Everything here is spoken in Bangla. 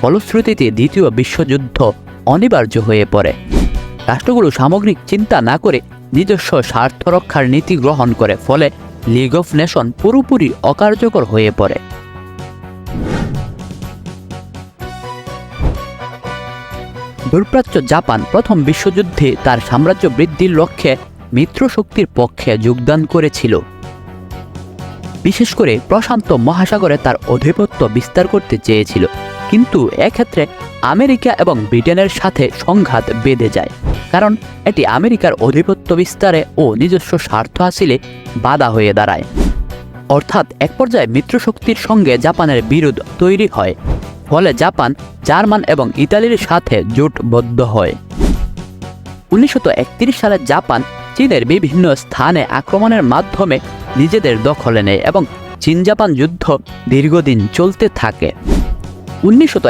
ফলশ্রুতিতে দ্বিতীয় বিশ্বযুদ্ধ অনিবার্য হয়ে পড়ে। রাষ্ট্রগুলো সামগ্রিক চিন্তা না করে নিজস্ব স্বার্থ রক্ষার নীতি গ্রহণ করে, ফলে লিগ অফ নেশন পুরোপুরি অকার্যকর হয়ে পড়ে। দূরপ্রাচ্য জাপান প্রথম বিশ্বযুদ্ধে তার সাম্রাজ্য বৃদ্ধির লক্ষ্যে মিত্র শক্তির পক্ষে যোগদান করেছিল। বিশেষ করে প্রশান্ত মহাসাগরে তার আধিপত্য বিস্তার করতে চেয়েছিল। কিন্তু এক্ষেত্রে আমেরিকা এবং ব্রিটেনের সাথে সংঘাত বেঁধে যায়। কারণ এটি আমেরিকার আধিপত্য বিস্তারে ও নিজস্ব স্বার্থ হাসিলে বাধা হয়ে দাঁড়ায়। অর্থাৎ এক পর্যায়ে মিত্রশক্তির সঙ্গে জাপানের বিরোধ তৈরি হয়, ফলে জাপান, জার্মান এবং ইতালির সাথে জোটবদ্ধ হয়। উনিশশো সালে জাপান চীনের বিভিন্ন স্থানে আক্রমণের মাধ্যমে নিজেদের দখলে নেয় এবং চীন জাপান যুদ্ধ দীর্ঘদিন চলতে থাকে। উনিশশো